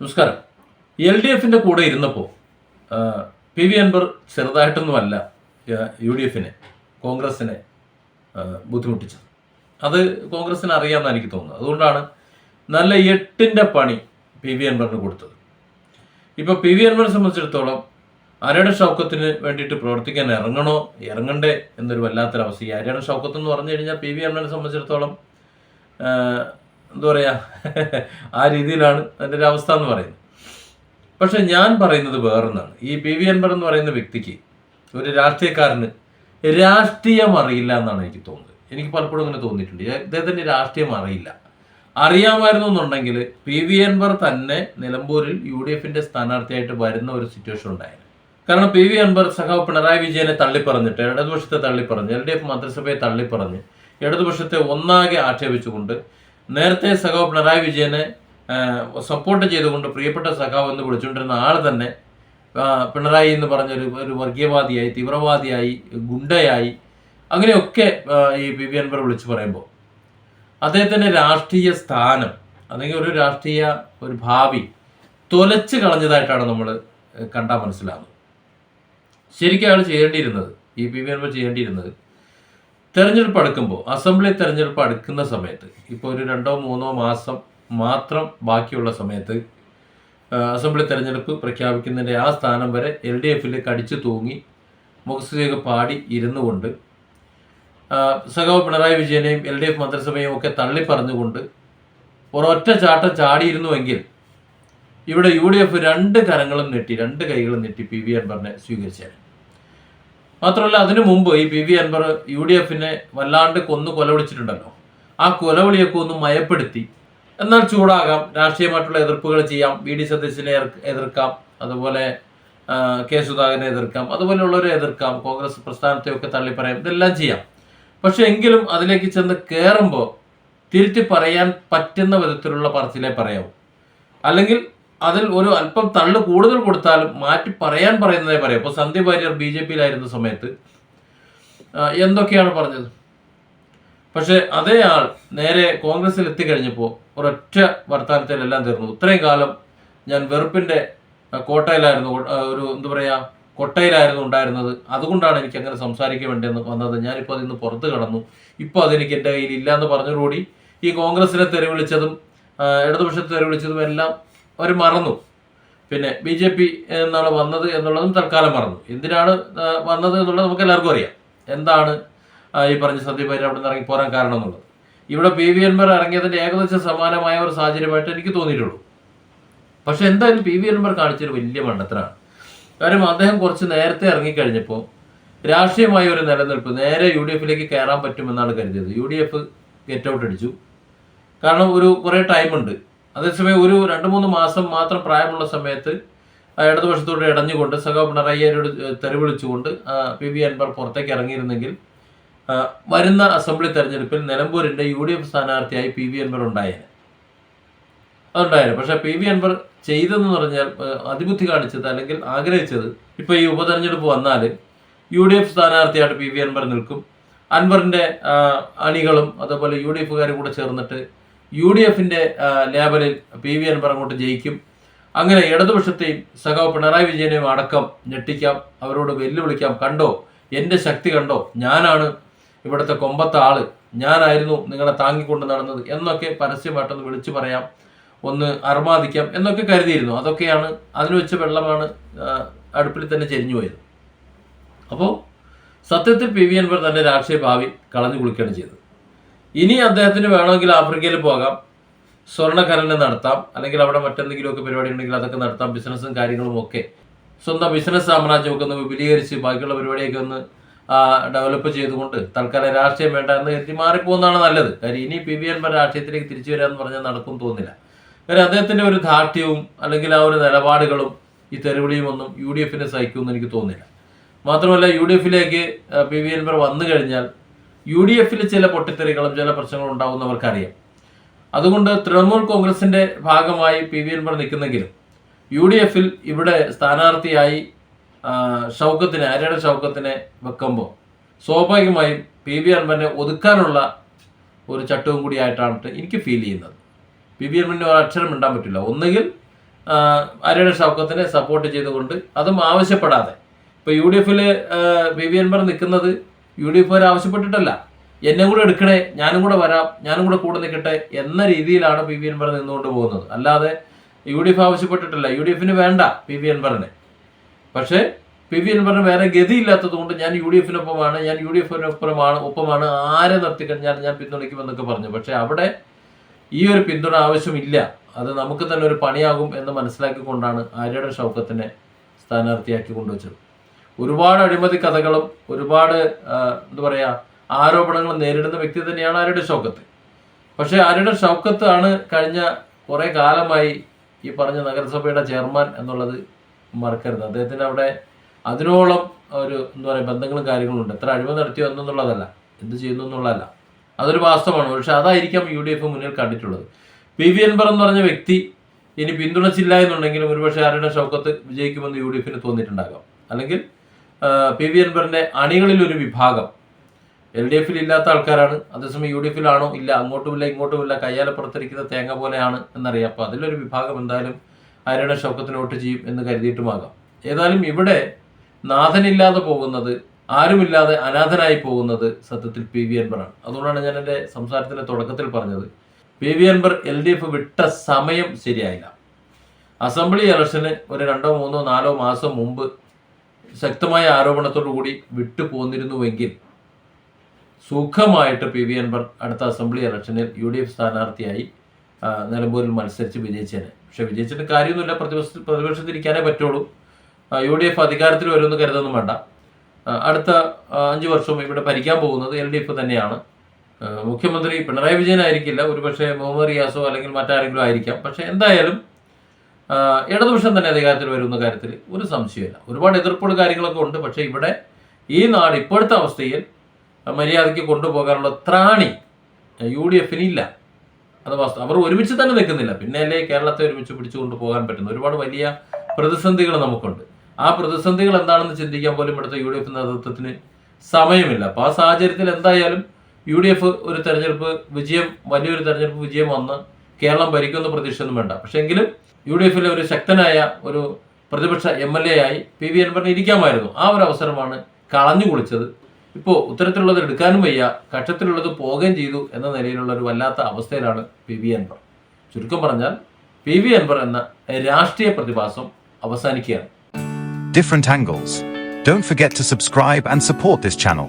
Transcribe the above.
നമസ്കാരം. L D എഫിന്റെ കൂടെ ഇരുന്നപ്പോൾ പി വി അൻവർ ചെറുതായിട്ടൊന്നുമല്ല യു ഡി എഫിനെ കോൺഗ്രസിനെ ബുദ്ധിമുട്ടിച്ചത്. അത് കോൺഗ്രസിന് അറിയാമെന്നാണ് എനിക്ക് തോന്നുന്നത്. അതുകൊണ്ടാണ് നല്ല എട്ടിന്റെ പണി പി വി അൻവറിന് കൊടുത്തത്. ഇപ്പോൾ പി വി അൻവറിനെ സംബന്ധിച്ചിടത്തോളം അരയുടെ ഷൗക്കത്തിന് വേണ്ടിയിട്ട് പ്രവർത്തിക്കാൻ ഇറങ്ങണോ ഇറങ്ങണ്ടേ എന്നൊരു വല്ലാത്തൊരവസ്ഥ. ഈ അരയുടെ ഷൗക്കത്ത് എന്ന് പറഞ്ഞു കഴിഞ്ഞാൽ പി വി അൻവറിനെ സംബന്ധിച്ചിടത്തോളം എന്താ പറയുക ആ രീതിയിലാണ് അതിന്റെ ഒരു അവസ്ഥ എന്ന് പറയുന്നത്. പക്ഷെ ഞാൻ പറയുന്നത് വേറൊന്നാണ്. ഈ പി വി അൻവർ എന്ന് പറയുന്ന വ്യക്തിക്ക് ഒരു രാഷ്ട്രീയക്കാരന് രാഷ്ട്രീയം അറിയില്ല എന്നാണ് എനിക്ക് തോന്നുന്നത്. എനിക്ക് പലപ്പോഴും അങ്ങനെ തോന്നിയിട്ടുണ്ട്. ഇദ്ദേഹത്തിന് രാഷ്ട്രീയം അറിയില്ല. അറിയാമായിരുന്നു എന്നുണ്ടെങ്കിൽ പി വി അൻവർ തന്നെ നിലമ്പൂരിൽ യു ഡി എഫിന്റെ സ്ഥാനാർത്ഥിയായിട്ട് വരുന്ന ഒരു സിറ്റുവേഷൻ ഉണ്ടായിരുന്നു. കാരണം പി വി അൻവർ സഖാവ് പിണറായി വിജയനെ തള്ളിപ്പറഞ്ഞിട്ട് ഇടതുപക്ഷത്തെ തള്ളിപ്പറഞ്ഞ് എൽ ഡി എഫ് മന്ത്രിസഭയെ തള്ളിപ്പറഞ്ഞ് ഇടതുപക്ഷത്തെ ഒന്നാകെ ആക്ഷേപിച്ചുകൊണ്ട് നേരത്തെ സഖാവ് പിണറായി വിജയനെ സപ്പോർട്ട് ചെയ്തുകൊണ്ട് പ്രിയപ്പെട്ട സഖാവ് എന്ന് വിളിച്ചുകൊണ്ടിരുന്ന ആൾ തന്നെ പിണറായി എന്ന് പറഞ്ഞൊരു ഒരു വർഗീയവാദിയായി തീവ്രവാദിയായി ഗുണ്ടയായി അങ്ങനെയൊക്കെ ഈ പി വി അൻവർ വിളിച്ചു പറയുമ്പോൾ അദ്ദേഹത്തിന്റെ രാഷ്ട്രീയ സ്ഥാനം അല്ലെങ്കിൽ ഒരു രാഷ്ട്രീയ ഒരു ഭാവി തൊലച്ച് കളഞ്ഞതായിട്ടാണ് നമ്മൾ കണ്ടാൽ മനസ്സിലാകുന്നത്. ശരിക്കും അയാൾ ചെയ്യേണ്ടിയിരുന്നത് ഈ പി വി അൻവർ ചെയ്യേണ്ടിയിരുന്നത് തെരഞ്ഞെടുപ്പ് അടുക്കുമ്പോൾ അസംബ്ലി തെരഞ്ഞെടുപ്പ് അടുക്കുന്ന സമയത്ത് ഇപ്പോൾ ഒരു രണ്ടോ മൂന്നോ മാസം മാത്രം ബാക്കിയുള്ള സമയത്ത് അസംബ്ലി തെരഞ്ഞെടുപ്പ് പ്രഖ്യാപിക്കുന്നതിന്റെ ആ സ്ഥാനം വരെ എൽ ഡി എഫിൽ കടിച്ചു തൂങ്ങി മുഖസ്തുതിയൊക്കെ പാടി ഇരുന്നു കൊണ്ട് സഖാവ് പിണറായി വിജയനെയും എൽ ഡി എഫ് മന്ത്രിസഭയും ഒക്കെ തള്ളി പറഞ്ഞുകൊണ്ട് ഒരൊറ്റ ചാട്ടം ചാടിയിരുന്നുവെങ്കിൽ ഇവിടെ യു ഡി എഫ് രണ്ട് കരങ്ങളും നീട്ടി രണ്ട് കൈകളും നീട്ടി പി വി അൻവറിനെ സ്വീകരിച്ചേനെ. മാത്രമല്ല അതിനു മുമ്പ് ഈ P V Anvar U D എഫിനെ വല്ലാണ്ട് കൊന്നു കൊലവിളിച്ചിട്ടുണ്ടല്ലോ ആ കൊലവിളിയൊക്കെ ഒന്ന് മയപ്പെടുത്തി. എന്നാൽ ചൂടാകാം. രാഷ്ട്രീയമായിട്ടുള്ള എതിർപ്പുകൾ ചെയ്യാം. വി ഡി സതീശനെ എതിർക്കാം. അതുപോലെ കെ സുധാകരനെ എതിർക്കാം. അതുപോലെയുള്ളവരെ എതിർക്കാം. കോൺഗ്രസ് പ്രസ്ഥാനത്തെ ഒക്കെ തള്ളിപ്പറയാം. ഇതെല്ലാം ചെയ്യാം. പക്ഷെ എങ്കിലും അതിലേക്ക് ചെന്ന് കയറുമ്പോൾ തിരുത്തി പറയാൻ പറ്റുന്ന വിധത്തിലുള്ള പറച്ചിലേ പറയാവൂ. അല്ലെങ്കിൽ അതിൽ ഒരു അല്പം തള്ളു കൂടുതൽ കൊടുത്താലും മാറ്റി പറയാൻ പറയുന്നതേ പറയാം. ഇപ്പോൾ സന്ദീപ് വാര്യർ ബി ജെ പിയിലായിരുന്ന സമയത്ത് എന്തൊക്കെയാണ് പറഞ്ഞത്? പക്ഷേ അതേ ആൾ നേരെ കോൺഗ്രസിൽ എത്തിക്കഴിഞ്ഞപ്പോൾ ഒരൊറ്റ വർത്തമാനത്തിലെല്ലാം തീർന്നു. ഇത്രയും കാലം ഞാൻ വെറുപ്പിന്റെ ആ, കോട്ടയിലായിരുന്നു ഒരു എന്താ പറയാ കൊട്ടയിലായിരുന്നു ഉണ്ടായിരുന്നത്. അതുകൊണ്ടാണ് എനിക്ക് അങ്ങനെ സംസാരിക്കാൻ വേണ്ടി വന്നത്. ഞാനിപ്പോൾ അതിൽ നിന്ന് പുറത്ത് കടന്നു. ഇപ്പോൾ അതെനിക്ക് എന്റെ കയ്യിൽ ഇല്ല എന്ന് പറഞ്ഞതോടുകൂടി ഈ കോൺഗ്രസിനെ തെരുവിളിച്ചതും ഇടതുപക്ഷത്തെ തെരുവിളിച്ചതും എല്ലാം അവർ മറന്നു. പിന്നെ ബി ജെ പി എന്നാണ് വന്നത് എന്നുള്ളതും തൽക്കാലം മറന്നു. എന്തിനാണ് വന്നത് എന്നുള്ളത് നമുക്ക് എല്ലാവർക്കും അറിയാം. എന്താണ് ഈ പറഞ്ഞ സന്ദീപ് അവിടെ നിന്ന് ഇറങ്ങി പോരാൻ കാരണം എന്നുള്ളത്. ഇവിടെ പി വി എൻമാർ ഇറങ്ങിയതിന്റെ ഏകദേശം സമാനമായ ഒരു സാഹചര്യമായിട്ട് എനിക്ക് തോന്നിയിട്ടുള്ളൂ. പക്ഷെ എന്തായാലും പി വി എൻമാർ കാണിച്ചൊരു വലിയ മണ്ഡത്തിനാണ് കാര്യം അദ്ദേഹം കുറച്ച് നേരത്തെ ഇറങ്ങിക്കഴിഞ്ഞപ്പോൾ രാഷ്ട്രീയമായ ഒരു നിലനിൽപ്പ് നേരെ യു ഡി എഫിലേക്ക് കയറാൻ പറ്റുമെന്നാണ് കരുതിയത്. U D F get out അടിച്ചു. കാരണം ഒരു കുറേ ടൈമുണ്ട്. അതേസമയം ഒരു രണ്ട് മൂന്ന് മാസം മാത്രം പ്രായമുള്ള സമയത്ത് ഇടതുപക്ഷത്തോട് ഇടഞ്ഞുകൊണ്ട് സഖാവ് പിണറായിയോട് തെരുവിളിച്ചുകൊണ്ട് പി വി അൻവർ പുറത്തേക്ക് ഇറങ്ങിയിരുന്നെങ്കിൽ വരുന്ന അസംബ്ലി തെരഞ്ഞെടുപ്പിൽ നിലമ്പൂരിന്റെ യു ഡി എഫ് സ്ഥാനാർത്ഥിയായി പി വി അൻവർ ഉണ്ടായേനെ. അതുണ്ടായിരുന്നു പക്ഷേ പി വി അൻവർ ചെയ്തതെന്ന് പറഞ്ഞാൽ അതിബുദ്ധി കാണിച്ചത് അല്ലെങ്കിൽ ആഗ്രഹിച്ചത് ഇപ്പൊ ഈ ഉപതെരഞ്ഞെടുപ്പ് വന്നാൽ യു ഡി എഫ് സ്ഥാനാർത്ഥിയായിട്ട് പി വി അൻവർ നിൽക്കും. അൻവറിന്റെ ആ, അണികളും അതേപോലെ യു ഡി എഫുകാരും കൂടെ ചേർന്നിട്ട് യു ഡി എഫിന്റെ ലേബലിൽ പി വി എൻ പറങ്ങോട്ട് ജയിക്കും. അങ്ങനെ ഇടതുപക്ഷത്തെയും സഖാവ് പിണറായി വിജയനെയും അടക്കം ഞെട്ടിക്കാം. അവരോട് വെല്ലുവിളിക്കാം. കണ്ടോ എന്റെ ശക്തി കണ്ടോ? ഞാനാണ് ഇവിടുത്തെ കൊമ്പത്ത ആൾ. ഞാനായിരുന്നു നിങ്ങളെ താങ്ങിക്കൊണ്ട് നടന്നത് എന്നൊക്കെ പരസ്യമായിട്ടൊന്ന് വിളിച്ചു പറയാം. ഒന്ന് അർമാദിക്കാം എന്നൊക്കെ കരുതിയിരുന്നു. അതൊക്കെയാണ് അതിന് വെച്ച് വെള്ളമാണ് അടുപ്പിൽ തന്നെ ചെരിഞ്ഞു പോയത്. അപ്പോൾ സത്യത്തിൽ പി വി അൻവർ തന്റെ രാഷ്ട്രീയ ഭാവി കളഞ്ഞു കുളിക്കുകയാണ് ചെയ്തത്. ഇനി അദ്ദേഹത്തിന് വേണമെങ്കിൽ ആഫ്രിക്കയിൽ പോകാം സ്വർണഖനനം നടത്താം അല്ലെങ്കിൽ അവിടെ മറ്റെന്തെങ്കിലുമൊക്കെ പരിപാടി ഉണ്ടെങ്കിൽ അതൊക്കെ നടത്താം ബിസിനസ്സും കാര്യങ്ങളും ഒക്കെ. സ്വന്തം ബിസിനസ് സാമ്രാജ്യമൊക്കെ ഒന്ന് വിപുലീകരിച്ച് ബാക്കിയുള്ള പരിപാടിയൊക്കെ ഒന്ന് ഡെവലപ്പ് ചെയ്തുകൊണ്ട് തൽക്കാലം രാഷ്ട്രീയം വേണ്ട എന്ന് കരുതി മാറിപ്പോകുന്നതാണ് നല്ലത്. കാര്യം ഇനി പി വി എൻ രാഷ്ട്രീയത്തിലേക്ക് തിരിച്ചു വരാമെന്ന് പറഞ്ഞാൽ നടക്കും തോന്നില്ല കാര്യം അദ്ദേഹത്തിന്റെ ഒരു ധാർഢ്യവും അല്ലെങ്കിൽ ആ ഒരു നിലപാടുകളും ഈ തെരുവിളിയും ഒന്നും യു ഡി എഫിനെ സഹിക്കുമെന്ന് എനിക്ക് തോന്നുന്നില്ല. മാത്രമല്ല യു ഡി എഫിലേക്ക് പി വി എൻമാർ വന്നു കഴിഞ്ഞാൽ യു ഡി എഫിൽ ചില പൊട്ടിത്തെറികളും ചില പ്രശ്നങ്ങളും ഉണ്ടാകുന്നവർക്കറിയാം അതുകൊണ്ട് തൃണമൂൽ കോൺഗ്രസിന്റെ ഭാഗമായി പി വി എൻപർ നിൽക്കുന്നെങ്കിലും യു ഡി എഫിൽ ഇവിടെ സ്ഥാനാർത്ഥിയായി ഷൗക്കത്തിന് ആര്യയുടെ ഷൗക്കത്തിനെ വെക്കുമ്പോൾ സ്വാഭാവികമായും പി വി അൻവറിനെ ഒതുക്കാനുള്ള ഒരു ചട്ടവും കൂടി ആയിട്ടാണ് എനിക്ക് ഫീൽ ചെയ്യുന്നത്. പി വി അൻവറിന് ഒരു അക്ഷരം ഇണ്ടാൻ പറ്റില്ല. ഒന്നുകിൽ ആര്യയുടെ ഷൗക്കത്തിനെ സപ്പോർട്ട് ചെയ്തുകൊണ്ട് അതും ആവശ്യപ്പെടാതെ. ഇപ്പോൾ യു ഡി എഫിൽ പി വി അൻവർ നിൽക്കുന്നത് യു ഡി എഫ് ആവശ്യപ്പെട്ടിട്ടല്ല. എന്നെ കൂടെ എടുക്കണേ ഞാനും കൂടെ വരാം ഞാനും കൂടെ കൂടെ നിൽക്കട്ടെ എന്ന രീതിയിലാണ് പി വി അൻവർ നിന്നുകൊണ്ട് പോകുന്നത്. അല്ലാതെ യു ഡി എഫ് ആവശ്യപ്പെട്ടിട്ടില്ല. യു ഡി എഫിന് വേണ്ട പി വി അൻവറിനെ. പക്ഷേ പി വി അൻവറിന് വേറെ ഗതിയില്ലാത്തത് കൊണ്ട് ഞാൻ യു ഡി എഫിനൊപ്പമാണ് ഞാൻ യു ഡി എഫിനൊപ്പമാണ് ഒപ്പമാണ് ആരെ നിർത്തിക്കഴിഞ്ഞാൽ ഞാൻ പിന്തുണയ്ക്കുമെന്നൊക്കെ പറഞ്ഞു. പക്ഷേ അവിടെ ഈ ഒരു പിന്തുണ ആവശ്യമില്ല. അത് നമുക്ക് തന്നെ ഒരു പണിയാകും എന്ന് മനസ്സിലാക്കിക്കൊണ്ടാണ് ആര്യയുടെ ഷൗക്കത്തിനെ സ്ഥാനാർത്ഥിയാക്കി കൊണ്ടുവച്ചത്. ഒരുപാട് അഴിമതി കഥകളും ഒരുപാട് എന്താ പറയുക ആരോപണങ്ങൾ നേരിടുന്ന വ്യക്തി തന്നെയാണ് ആരുടെ ഷൗക്കത്ത് പക്ഷേ ആരുടെ ഷൗക്കത്ത് ആണ് കഴിഞ്ഞ കുറേ കാലമായി ഈ പറഞ്ഞ നഗരസഭയുടെ ചെയർമാൻ എന്നുള്ളത് മറക്കരുത്. അദ്ദേഹത്തിന് അവിടെ അതിനോളം ഒരു എന്താ പറയുക ബന്ധങ്ങളും കാര്യങ്ങളും ഉണ്ട്. എത്ര അഴിമതി നടത്തിയോ എന്നുള്ളതല്ല. എന്ത് ചെയ്യുന്നു എന്നുള്ളതല്ല. അതൊരു വാസ്തവമാണ്. പക്ഷെ അതായിരിക്കാം യു ഡി എഫ് മുന്നിൽ കണ്ടിട്ടുള്ളത്. പി വി അൻബർ എന്ന് പറഞ്ഞ വ്യക്തി ഇനി പിന്തുണച്ചില്ല എന്നുണ്ടെങ്കിലും ഒരുപക്ഷെ ആരുടെ ഷൗക്കത്ത് വിജയിക്കുമെന്ന് യു ഡി എഫിന് തോന്നിയിട്ടുണ്ടാകാം. അല്ലെങ്കിൽ പി വി അൻവറിന്റെ അണികളിൽ ഒരു വിഭാഗം. എൽ ഡി എഫിൽ ഇല്ലാത്ത ആൾക്കാരാണ്. അതേസമയം യു ഡി എഫിലാണോ ഇല്ല. അങ്ങോട്ടുമില്ല ഇങ്ങോട്ടുമില്ല കയ്യാലപ്പുറത്തിരിക്കുന്ന തേങ്ങ പോലെയാണ് എന്നറിയാം. അപ്പോൾ അതിലൊരു വിഭാഗം എന്തായാലും ആരുടെ ശോക്കത്തിന് വോട്ട് ചെയ്യും എന്ന് കരുതിയിട്ടുമാകാം. ഏതായാലും ഇവിടെ നാഥനില്ലാതെ പോകുന്നത് ആരുമില്ലാതെ അനാഥനായി പോകുന്നത് സത്യത്തിൽ പി വി അൻബറാണ് അതുകൊണ്ടാണ് ഞാൻ എന്റെ സംസാരത്തിന്റെ തുടക്കത്തിൽ പറഞ്ഞത്. P V Anvar L D F വിട്ട സമയം ശരിയായില്ല. അസംബ്ലി ഇലക്ഷന് ഒരു രണ്ടോ മൂന്നോ നാലോ മാസം മുമ്പ് ശക്തമായ ആരോപണത്തോടു കൂടി വിട്ടു പോന്നിരുന്നുവെങ്കിൽ സുഖമായിട്ട് പി വി അൻവർ അടുത്ത അസംബ്ലി ഇലക്ഷനിൽ യു ഡി എഫ് സ്ഥാനാർത്ഥിയായി നിലമ്പൂരിൽ മത്സരിച്ച് വിജയിച്ചേനെ. പക്ഷെ വിജയിച്ചിട്ട് കാര്യമൊന്നുമില്ല. പ്രതിപക്ഷ പ്രതിപക്ഷത്തിരിക്കാനേ പറ്റുള്ളൂ. യു ഡി എഫ് അധികാരത്തിൽ വരുമെന്ന് കരുതൊന്നും വേണ്ട. അടുത്ത അഞ്ച് വർഷവും ഇവിടെ ഭരിക്കാൻ പോകുന്നത് എൽ ഡി എഫ് തന്നെയാണ്. മുഖ്യമന്ത്രി പിണറായി വിജയൻ ആയിരിക്കില്ല ഒരുപക്ഷെ മുഹമ്മദ് റിയാസോ അല്ലെങ്കിൽ മറ്റാരെങ്കിലും ആയിരിക്കാം. പക്ഷെ എന്തായാലും ഇടതുപക്ഷം തന്നെ അധികാരത്തിൽ വരുന്ന കാര്യത്തിൽ ഒരു സംശയമില്ല ഒരുപാട് എതിർപ്പുകൾ കാര്യങ്ങളൊക്കെ ഉണ്ട്. പക്ഷേ ഇവിടെ ഈ നാട് ഇപ്പോഴത്തെ അവസ്ഥയിൽ മര്യാദയ്ക്ക് കൊണ്ടുപോകാനുള്ള ത്രാണി യു ഡി എഫിനില്ല അത് വാസ്തു അവർ ഒരുമിച്ച് തന്നെ നിൽക്കുന്നില്ല. പിന്നെ അല്ലേ കേരളത്തെ ഒരുമിച്ച് പിടിച്ചു കൊണ്ടുപോകാൻ പറ്റുന്ന ഒരുപാട് വലിയ പ്രതിസന്ധികൾ നമുക്കുണ്ട്. ആ പ്രതിസന്ധികൾ എന്താണെന്ന് ചിന്തിക്കാൻ പോലും ഇവിടുത്തെ യു ഡി എഫ് നേതൃത്വത്തിന് സമയമില്ല. അപ്പോൾ ആ സാഹചര്യത്തിൽ എന്തായാലും യു ഡി എഫ് ഒരു തെരഞ്ഞെടുപ്പ് വിജയം വലിയൊരു തെരഞ്ഞെടുപ്പ് വിജയം വന്ന് കേരളം ഭരിക്കുമെന്ന് പ്രതീക്ഷയൊന്നും വേണ്ട. പക്ഷേ എങ്കിലും യു ഡി എഫിലെ ഒരു ശക്തനായ ഒരു പ്രതിപക്ഷ എം എൽ എ ആയി പി വി അൻവറിന് ഇരിക്കാമായിരുന്നു. ആ ഒരു അവസരമാണ് കളഞ്ഞു കുളിച്ചത്. ഇപ്പോൾ ഉത്തരത്തിലുള്ളത് എടുക്കാനും വയ്യ കക്ഷത്തിലുള്ളത് പോകുകയും ചെയ്തു എന്ന നിലയിലുള്ള ഒരു വല്ലാത്ത അവസ്ഥയിലാണ് പി വി അൻവർ. ചുരുക്കം പറഞ്ഞാൽ പി വി അൻവർ എന്ന രാഷ്ട്രീയ പ്രതിഭാസം അവസാനിക്കുകയാണ്. Different angles. Don't forget to subscribe and support this channel.